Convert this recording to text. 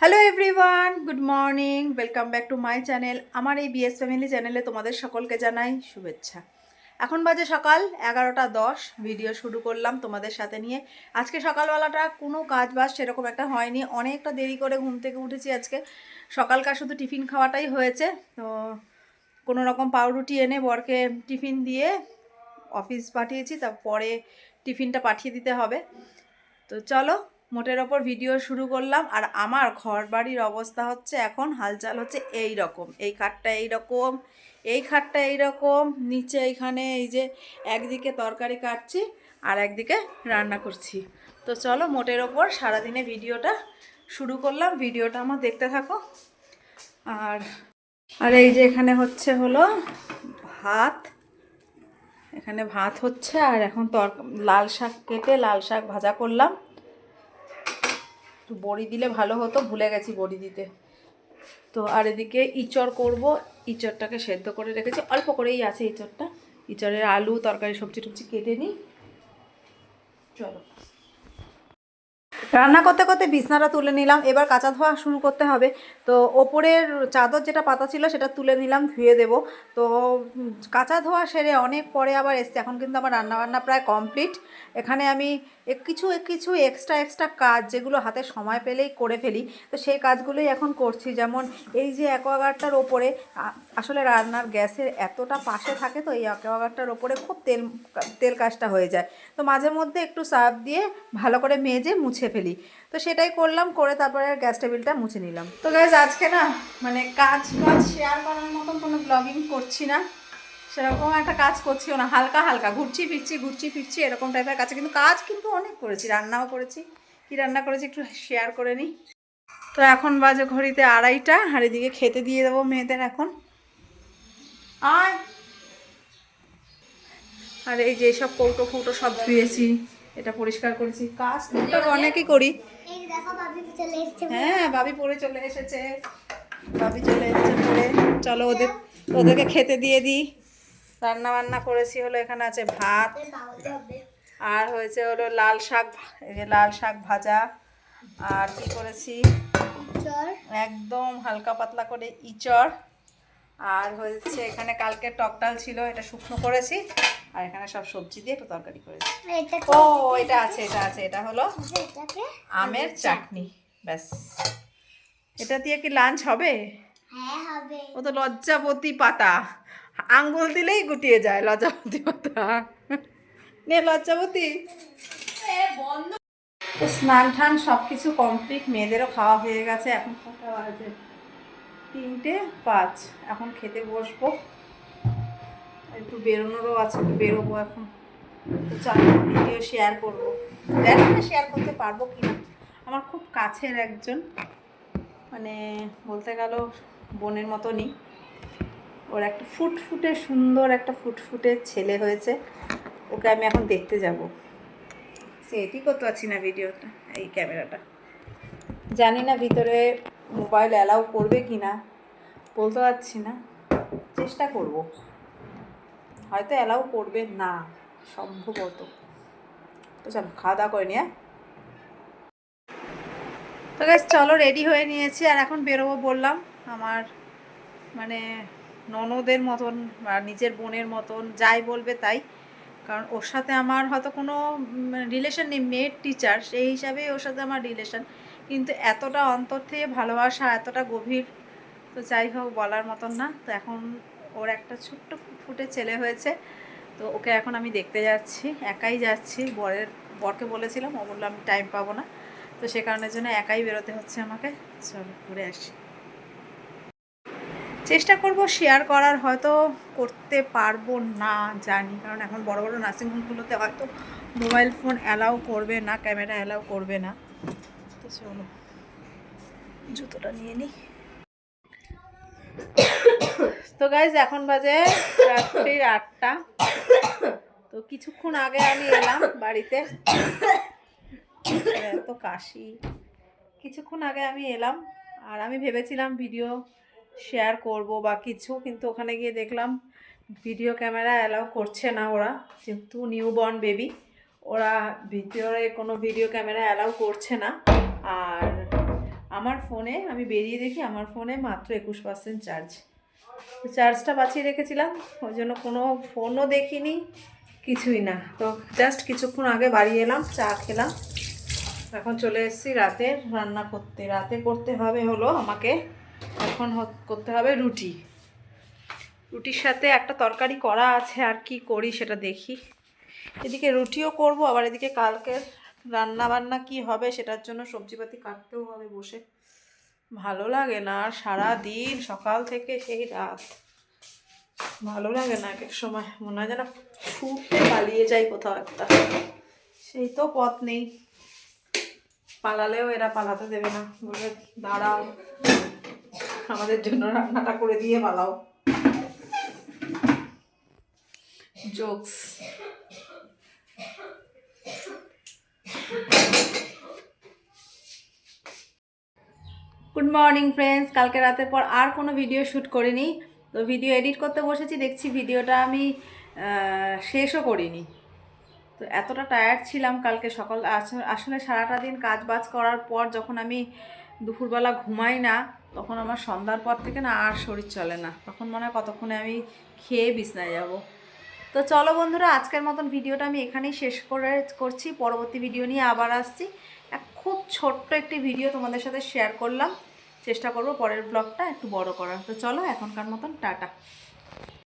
Hello everyone good morning welcome back to my channel আমার এই BS family চ্যানেলে তোমাদের সকলকে জানাই শুভেচ্ছা। এখন বাজে সকাল, এগারোটা দশ। ভিডিও শুরু করলাম তোমাদের সাথে নিয়ে। আজকে সকালবেলাটা কোনো কাজ বাজ সেরকম একটা হয়নি। অনেকটা দেরি করে ঘুম থেকে উঠেছি আজকে। সকালকার শুধু টিফিন খাওয়াটাই হয়েছে। তো কোনো রকম পাউরুটি এনে বরকে টিফিন দিয়ে অফিস পাঠিয়েছি। তারপরে টিফিনটা পাঠিয়ে দিতে হবে। তো চলো মোটের ওপর ভিডিও শুরু করলাম আর আমার ঘর বাড়ির অবস্থা হচ্ছে এখন হালচাল হচ্ছে এই রকম। এই খাটটা এই রকম, এই খাটটা এই রকম, নিচে এইখানে এই যে একদিকে তরকারি কাটছি আর একদিকে রান্না করছি। তো চলো মোটের ওপর সারাদিনে ভিডিওটা শুরু করলাম, ভিডিওটা আমার দেখতে থাকো। আর আর এই যে এখানে হচ্ছে হলো ভাত, এখানে ভাত হচ্ছে আর এখন তর, লাল শাক কেটে লাল শাক ভাজা করলাম। একটু বড়ি দিলে ভালো হতো, ভুলে গেছি বড়ি দিতে। তো আর এদিকে ইচড় করব, ইচড়টাকে সেদ্ধ করে রেখেছি। অল্প করেই আছে ইচড়টা। ইচড়ের আলু, তরকারি, সবজি টবজি কেটে নিই। চলো। রান্না করতে করতে বিছনাটা তুলে নিলাম। এবার কাঁচা ধোয়া শুরু করতে হবে। তো ওপরের চাদর যেটা পাতা ছিল সেটা তুলে নিলাম, ধুয়ে দেব। তো কাঁচা ধোয়া সেরে অনেক পরে আবার এসছে। এখন কিন্তু আমার রান্নাবান্না প্রায় কমপ্লিট। এখানে আমি এক কিছু কিছু এক্সট্রা এক্সট্রা কাজ যেগুলো হাতে সময় পেলেই করে ফেলি। তো সেই কাজগুলোই এখন করছি। যেমন এই যে অ্যাকোয়াগার্ডটার ওপরে আসলে রান্নার গ্যাসের এতটা পাশে থাকে তো এই অ্যাকোয়াগার্ডটার ওপরে খুব তেল তেল কাজটা হয়ে যায়। তো মাঝে মধ্যে একটু সার্ফ দিয়ে ভালো করে মেজে মুছে ফেলি। তো সেটাই করলাম, করে তারপরে গ্যাস টেবিলটা মুছে নিলাম। তো গ্যাস আজকে না মানে কাজ কাজ শেয়ার করার মতন কোনো ব্লগিং করছি না। সেরকম একটা কাজ করছিও না হালকা হালকা ঘুরছি ফিরছি ঘুরছি ফিরছি এরকম টাইপের কাছে কিন্তু কাজ কিন্তু অনেক করেছি রান্নাও করেছি। কি রান্না করেছি একটু শেয়ার করে নিই। তো এখন বাজে ঘড়িতে আড়াইটা আর এদিকে খেতে দিয়ে দেবো মেয়েদের এখন। আয়। আর এই যে সব কৌটো ফৌটো সব ধুয়েছি এটা পরিষ্কার করেছি। কাজ টুকটাক অনেকই করি। হ্যাঁ ভাবি পরে চলে এসেছে। ভাবি চলে এসেছে পড়ে। চলো ওদের ওদেরকে খেতে দিয়ে দিই। রান্না বান্না করেছি হলো এখানে আছে ভাত আর হয়েছে হলো লাল শাক এই যে লাল শাক ভাজা। আর কি করেছি? একদম হালকা পাতলা করে ইচড়। আর হয়েছে এখানে কালকে টকটাল ছিল এটা শুকনো করেছি। আর এখানে সব সবজি দিয়ে একটু তরকারি করেছি। ও এটা আছে এটা আছে এটা হলো আমের চাটনি। ব্যাস। এটা দিয়ে কি লাঞ্চ হবে? হ্যাঁ হবে। ও তো লজ্জাবতী পাতা। আঙ্গুল দিলেই গুটিয়ে যায় লজ্জাবতী পাতা নে লজ্জাবতী স্নান টান সব কিছু কমপ্লিট মেয়েদেরও খাওয়া হয়ে গেছে। এখন কটা বাজে? তিনটে পাঁচ। এখন খেতে বসবো। একটু বেরোনোরও আছে, একটু বেরোবো এখন। ভিডিও শেয়ার করব। জানি শেয়ার করতে পারব কি না? আমার খুব কাছের একজন। মানে বলতে গেল বোনের মতনই। ওর একটা ফুটফুটে সুন্দর একটা ফুটফুটে ছেলে হয়েছে। ওকে আমি এখন দেখতে যাব। সেটি করতে পারছি না ভিডিওটা এই ক্যামেরাটা। জানি না ভিতরে মোবাইল অ্যালাউ করবে কি না বলতে পারছি না। চেষ্টা করব। হয়তো অ্যালাউ করবে না সম্ভবত। তো চলো খাওয়া দাওয়া করে নিয়ে তো গাছ চলো রেডি হয়ে নিয়েছি। আর এখন বেরোবো বললাম আমার মানে ননদের মতন বা নিজের বোনের মতন যাই বলবে তাই। কারণ ওর সাথে আমার হয়তো কোনো রিলেশন নেই, মেয়ের টিচার সেই হিসাবে ওর সাথে আমার রিলেশন কিন্তু এতটা অন্তর থেকে ভালোবাসা, এতটা গভীর, তো যাই হোক বলার মতন না। তো এখন ওর একটা ছোট্ট ফুটে ছেলে হয়েছে, তো ওকে এখন আমি দেখতে যাচ্ছি, একাই যাচ্ছি। বরের, বরকে বলেছিলাম, ও বলল আমি টাইম পাবো না। তো সে কারণের জন্য একাই বেরোতে হচ্ছে আমাকে। চলো, ঘুরে আসি। চেষ্টা করব শেয়ার করার, হয়তো করতে পারব না, জানি। কারণ এখন বড় বড় নার্সিংহোমগুলোতে হয়তো মোবাইল ফোন অ্যালাউ করবে না ক্যামেরা অ্যালাউ করবে না। তো চলো, জুতোটা নিয়ে নিই। তো গাইজ এখন বাজে রাত্রির আটটা। তো কিছুক্ষণ আগে আমি এলাম বাড়িতে। এত কাশি। কিছুক্ষণ আগে আমি এলাম, আর আমি ভেবেছিলাম ভিডিও শেয়ার করব বা কিছু, কিন্তু ওখানে গিয়ে দেখলাম ভিডিও ক্যামেরা অ্যালাউ করছে না ওরা, যেহেতু নিউ বর্ন বেবি ওরা ভিতরে কোনো ভিডিও ক্যামেরা অ্যালাউ করছে না। আর আমার ফোনে আমি বেরিয়ে দেখি, আমার ফোনে মাত্র একুশ পার্সেন্ট চার্জ চার্জটা বাঁচিয়ে রেখেছিলাম, ওই জন্য কোনো ফোনও দেখিনি, কিছুই না। তো জাস্ট কিছুক্ষণ আগে বাড়ি এলাম, চা খেলাম। এখন চলে এসেছি রাতে রান্না করতে। রাতে করতে হবে হলো আমাকে এখন করতে হবে রুটি। রুটির সাথে একটা তরকারি করা আছে, আর কি করি সেটা দেখি। এদিকে রুটিও করব, আবার এদিকে কালকের রান্না বান্না কি হবে সেটার জন্য সবজিপাতি কাটতেও হবে বসে। ভালো লাগে না আর সারা দিন সকাল থেকে সেই রাত। ভালো লাগে না এক এক সময়, মনে হয় যেন ছুটে পালিয়ে যাই কোথাও একটা। সেই তো পথ নেই। পালালেও এরা পালাতে দেবে না। বলে দাঁড়াও। আমাদের জন্য রান্নাটা করে দিয়ে পালাও। জোকস গুড মর্নিং ফ্রেন্ডস কালকে রাতের পর আর কোনো ভিডিও শ্যুট করিনি। তো ভিডিও এডিট করতে বসেছি, দেখছি ভিডিওটা আমি শেষও করিনি। তো এতটা টায়ার্ড ছিলাম কালকে সকাল আস- আসলে সারাটা দিন কাজ বাজ করার পর যখন আমি দুপুরবেলা ঘুমাই না, তখন আমার সন্ধ্যার পর থেকে না আর শরীর চলে না। তখন মনে হয় কতক্ষণে আমি খেয়ে বিছনায় যাব। তো চলো বন্ধুরা, আজকের মতন ভিডিওটা আমি এখানেই শেষ করে করছি। পরবর্তী ভিডিও নিয়ে আবার আসছি। এক খুব ছোট্ট একটি ভিডিও তোমাদের সাথে শেয়ার করলাম। চেষ্টা করব পরের ব্লগটা একটু বড় করার। তো চলো এখনকার মতন, টাটা।